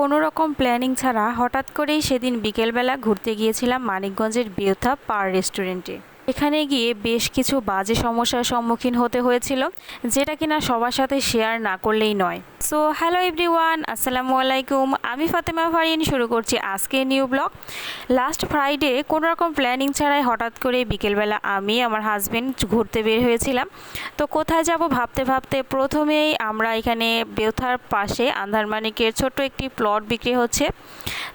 কোনো রকম প্ল্যানিং ছাড়া হঠাৎ করেই সেদিন বিকেলবেলা ঘুরতে গিয়েছিলাম মানিকগঞ্জের বিয়থা পার রেস্টুরেন্টে। এখানে গিয়ে বেশ কিছু বাজে সমস্যার সম্মুখীন হতে হয়েছিল, যেটা কিনা সবার সাথে শেয়ার না করলেই নয়। সো হ্যালো এভরিওয়ান আসসালামু আলাইকুম। আমি ফাতেমা ফারিন শুরু করছি আজকে নিউ ব্লগ লাস্ট ফ্রাইডে কোনো রকম প্ল্যানিং ছাড়াই হঠাৎ করে বিকেলবেলা আমি, আমার হাজবেন্ড ঘুরতে বের হয়েছিলাম। তো কোথায় যাব ভাবতে ভাবতে প্রথমেই আমরা এখানে বেউথার পাশে আন্ধারমানিকের ছোট্ট একটি প্লট বিক্রি হচ্ছে।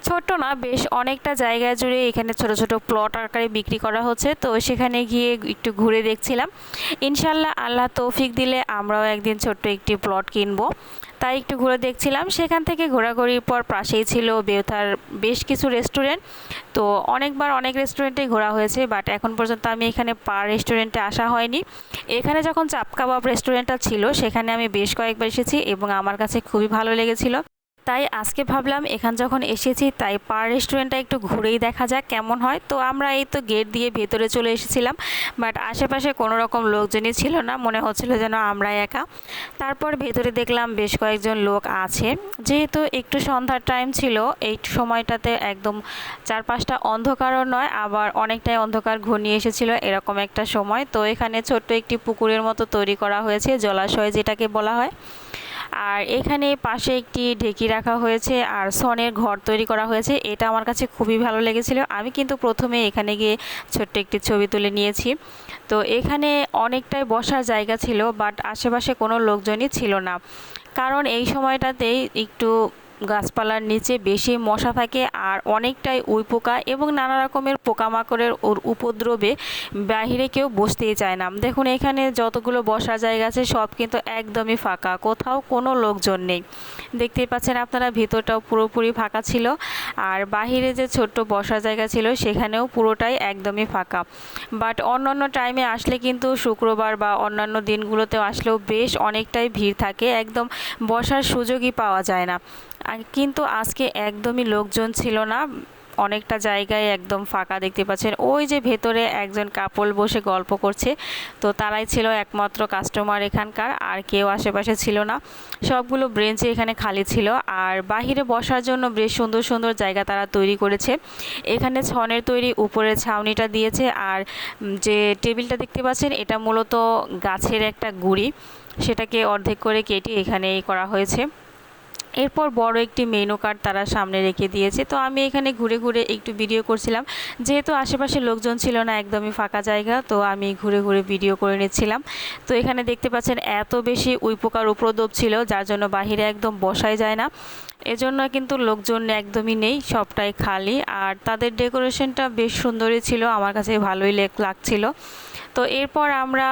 ছোট্ট না, বেশ অনেকটা জায়গা জুড়ে এখানে ছোট ছোট প্লট আকারে বিক্রি করা হচ্ছে। তো সেখানে গিয়ে একটু ঘুরে দেখছিলাম। ইনশাল্লাহ আল্লাহ তৌফিক দিলে আমরাও একদিন ছোট্ট একটি প্লট কিনবো। তাই একটু ঘুরে দেখছিলাম। সেখান থেকে ঘোরাঘুরির পর পাশেই ছিল বেউথার বেশ কিছু রেস্টুরেন্ট তো অনেকবার অনেক রেস্টুরেন্টে ঘোরা হয়েছে বাট এখন পর্যন্ত আমি এখানে পার রেস্টুরেন্টে আসা হয়নি। এখানে যখন চাপ কাবাব রেস্টুরেন্টটা ছিল, সেখানে আমি বেশ কয়েকবার এসেছি এবং আমার কাছে খুবই ভালো লেগেছিল। তাই আজকে ভাবলাম এখান যখন এসেছি তাই পার রেস্টুরেন্টটা একটু ঘুরেই দেখা যাক কেমন হয়। তো আমরা এই তো গেট দিয়ে ভেতরে চলে এসেছিলাম বাট আশেপাশে কোনো রকম লোকজনই ছিল না, মনে হচ্ছিল যেন আমরা একা। তারপর ভেতরে দেখলাম বেশ কয়েকজন লোক আছে। যেহেতু একটু সন্ধ্যার টাইম ছিল, এই সময়টাতে একদম চারপাশটা অন্ধকারও নয়, আবার অনেকটাই অন্ধকার ঘনিয়ে এসেছিল এরকম একটা সময়। তো এখানে ছোট্ট একটি পুকুরের মতো তৈরি করা হয়েছে, জলাশয় যেটাকে বলা হয়। আর এখানে পাশে একটি ঢেকি রাখা হয়েছে আর সনের ঘর তৈরি করা হয়েছে। এটা আমার কাছে খুবই ভালো লেগেছিল। আমি কিন্তু প্রথমে এখানে গিয়ে ছোট্ট একটি ছবি তুলে নিয়েছি। তো এখানে অনেকটাই বসার জায়গা ছিল, বাট আশেপাশে কোনো লোকজনই ছিল না। কারণ এই সময়টাতেই একটু গাছপালার নিচে বেশি মশা থাকে আর অনেকটাই উই পোকা এবং নানা রকমের পোকামাকড়ের ওর উপদ্রবে বাহিরে কেউ বসতেই চায় না। দেখুন, এখানে যতগুলো বসার জায়গা আছে, সব কিন্তু একদমই ফাঁকা। কোথাও কোনো লোকজন নেই। দেখতেই পাচ্ছেন আপনারা, ভিতরটাও পুরোপুরি ফাঁকা ছিল আর বাহিরে যে ছোট্ট বসার জায়গা ছিল, সেখানেও পুরোটাই একদমই ফাঁকা। বাট অন্যান্য টাইমে আসলে কিন্তু শুক্রবার বা অন্যান্য দিনগুলোতেও আসলেও বেশ অনেকটাই ভিড় থাকে। একদম বসার সুযোগই পাওয়া যায় না। কিন্তু আজকে একদমই লোকজন ছিল না। অনেকটা জায়গায় একদম ফাঁকা দেখতে পাচ্ছেন। ওই যে ভেতরে একজন কাপল বসে গল্প করছে। তো তারাই ছিল একমাত্র কাস্টমার এখানকার, আর কেউ আশেপাশে ছিল না। সবগুলো ব্রেঞ্চে এখানে খালি ছিল। আর বাহিরে বসার জন্য বেশ সুন্দর সুন্দর জায়গা তারা তৈরি করেছে। এখানে ছনের তৈরি উপরে ছাউনিটা দিয়েছে। আর যে টেবিলটা দেখতে পাচ্ছেন, এটা মূলত গাছের একটা গুড়ি। সেটাকে অর্ধেক করে কেটে এখানেই করা হয়েছে। এরপর বড় একটি মেনু কার্ড তারা সামনে রেখে দিয়েছে। তো আমি এখানে ঘুরে ঘুরে একটু ভিডিও করছিলাম। যেহেতু আশেপাশে লোকজন ছিল না, একদমই ফাঁকা জায়গা, তো আমি ঘুরে ঘুরে ভিডিও করে নিচ্ছিলাম। তো এখানে দেখতে পাচ্ছেন এত বেশি উইপোকার উপদ্রব ছিল, যার জন্য বাহিরে একদম বসাই যায় না। এজন্য কিন্তু লোকজন একদমই নেই, সবটাই খালি। আর তাদের ডেকোরেশনটা বেশ সুন্দরই ছিল, আমার কাছে ভালোই লাগছিল। তো এরপর আমরা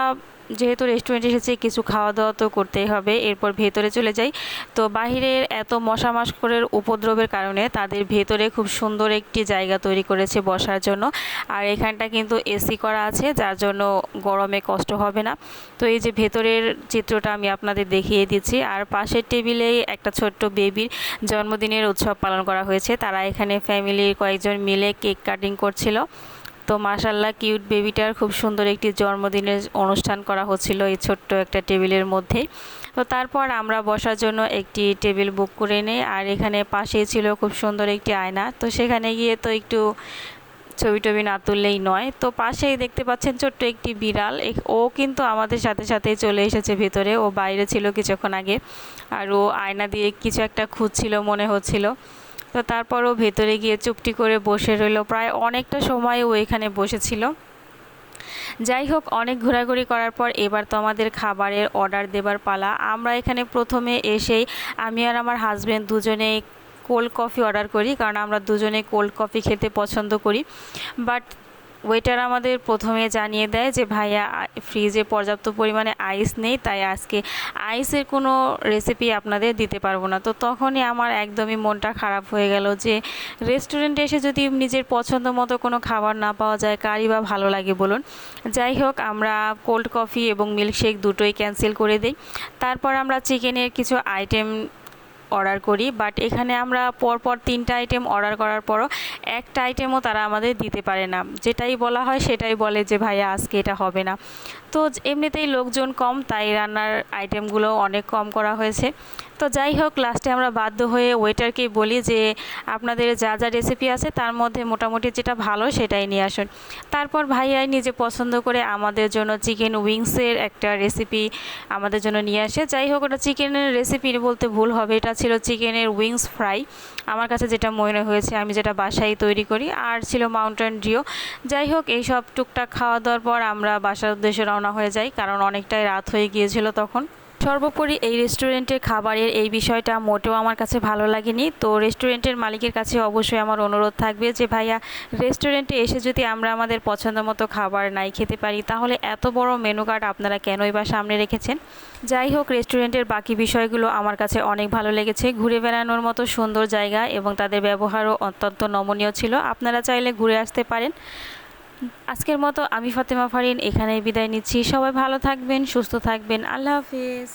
যেহেতু রেস্টুরেন্টে এসেছি, কিছু খাওয়া দাওয়া তো করতেই হবে, এরপর ভেতরে চলে যাই। তো বাহিরের এত মশা মাস্করের উপদ্রবের কারণে তাদের ভেতরে খুব সুন্দর একটি জায়গা তৈরি করেছে বসার জন্য। আর এখানটা কিন্তু এসি করা আছে, যার জন্য গরমে কষ্ট হবে না। তো এই যে ভেতরের চিত্রটা আমি আপনাদের দেখিয়ে দিচ্ছি। আর পাশের টেবিলেই একটা ছোট্ট বেবির জন্মদিনের উৎসব পালন করা হয়েছে। তারা এখানে ফ্যামিলির কয়েকজন মিলে কেক কাটিং করছিল। তো মাশাল্লাহ কিউট বেবিটার খুব সুন্দর একটি জন্মদিনের অনুষ্ঠান করা হচ্ছিল এই ছোট্ট একটা টেবিলের মধ্যে। তো তারপর আমরা বসার জন্য একটি টেবিল বুক করে নেই আর এখানে পাশেই ছিল খুব সুন্দর একটি আয়না। তো সেখানে গিয়ে তো একটু ছবি টবি না তুললেই নয়। তো পাশেই দেখতে পাচ্ছেন ছোট্ট একটি বিড়াল। ও কিন্তু আমাদের সাথে সাথে চলে এসেছে ভেতরে। ও বাইরে ছিল কিছুক্ষণ আগে। আর ও আয়না দিয়ে কিছু একটা খুঁজছিল, মনে হচ্ছিল। তো তারপরও ভেতরে গিয়ে চুপটি করে বসে রইল। প্রায় অনেকটা সময় ও এখানে বসেছিল। যাই হোক, অনেক ঘোরাঘুরি করার পর এবার তো আমাদের খাবারের অর্ডার দেবার পালা। আমরা এখানে প্রথমে এসেই আমি আর আমার হাজব্যান্ড দুজনে কোল্ড কফি অর্ডার করি, কারণ আমরা দুজনে কোল্ড কফি খেতে পছন্দ করি। বাট ওয়েটার আমাদের প্রথমে জানিয়ে দেয় যে, ভাইয়া ফ্রিজে পর্যাপ্ত পরিমাণে আইস নেই, তাই আজকে আইসের কোনো রেসিপি আপনাদের দিতে পারব না। তো তখনই আমার একদমই মনটা খারাপ হয়ে গেল যে রেস্টুরেন্টে এসে যদি নিজের পছন্দ মতো কোনো খাবার না পাওয়া যায়, কারই বা ভালো লাগে বলুন। যাই হোক, আমরা কোল্ড কফি এবং মিল্কশেক দুটোই ক্যান্সেল করে দিই। তারপর আমরা চিকেনের কিছু আইটেম অর্ডার করি বাট এখানে আমরা পরপর তিনটা আইটেম অর্ডার করার পরও একটা আইটেমও তারা আমাদের দিতে পারে না। যেটাই বলা হয় সেটাই বলে যে, ভাইয়া, আজকে এটা হবে না। তো এমনিতেই লোকজন কম, তাই রান্নার আইটেমগুলো অনেক কম করা হয়েছে। তো যাই হোক লাস্টে আমরা বাধ্য হয়ে ওয়েটারকে বলি যে, আপনাদের যা যা রেসিপি আছে, তার মধ্যে মোটামুটি যেটা ভালো সেটাই নিয়ে আসুন। তারপর ভাইয়াই নিজে পছন্দ করে আমাদের জন্য চিকেন উইংসের একটা রেসিপি আমাদের জন্য নিয়ে আসে। যাই হোক, ওটা চিকেনের রেসিপি বলতে ভুল হবে, এটা ছিল চিকেনের উইংস ফ্রাই আমার কাছে যেটা মনে হয়েছে, আমি যেটা বাসায় তৈরি করি, আর ছিল মাউন্টেন ডিও যাই হোক এই সব টুকটাক খাওয়া দাওয়ার পর আমরা বাসার উদ্দেশ্যে রওনা হয়ে যাই কারণ অনেকটাই রাত হয়ে গিয়েছিল তখন। সর্বোপরি এই রেস্টুরেন্টের খাবারের এই বিষয়টা মোটেও আমার কাছে ভালো লাগেনি। তো রেস্টুরেন্টের মালিকের কাছে অবশ্যই আমার অনুরোধ থাকবে যে, ভাইয়া, রেস্টুরেন্টে এসে যদি আমরা আমাদের পছন্দ মতো খাবার নাই খেতে পারি, তাহলে এত বড় মেনু কার্ড আপনারা কেনই বা সামনে রেখেছেন? যাই হোক, রেস্টুরেন্টের বাকি বিষয়গুলো আমার কাছে অনেক ভালো লেগেছে। ঘুরে বেড়ানোর মতো সুন্দর জায়গা এবং তাদের ব্যবহারও অত্যন্ত নমনীয় ছিল। আপনারা চাইলে ঘুরে আসতে পারেন। আজকের মতো আমি ফতেমা ফারিন এখানেই বিদায় নিচ্ছি। সবাই ভালো থাকবেন, সুস্থ থাকবেন। আল্লাহ হাফিজ।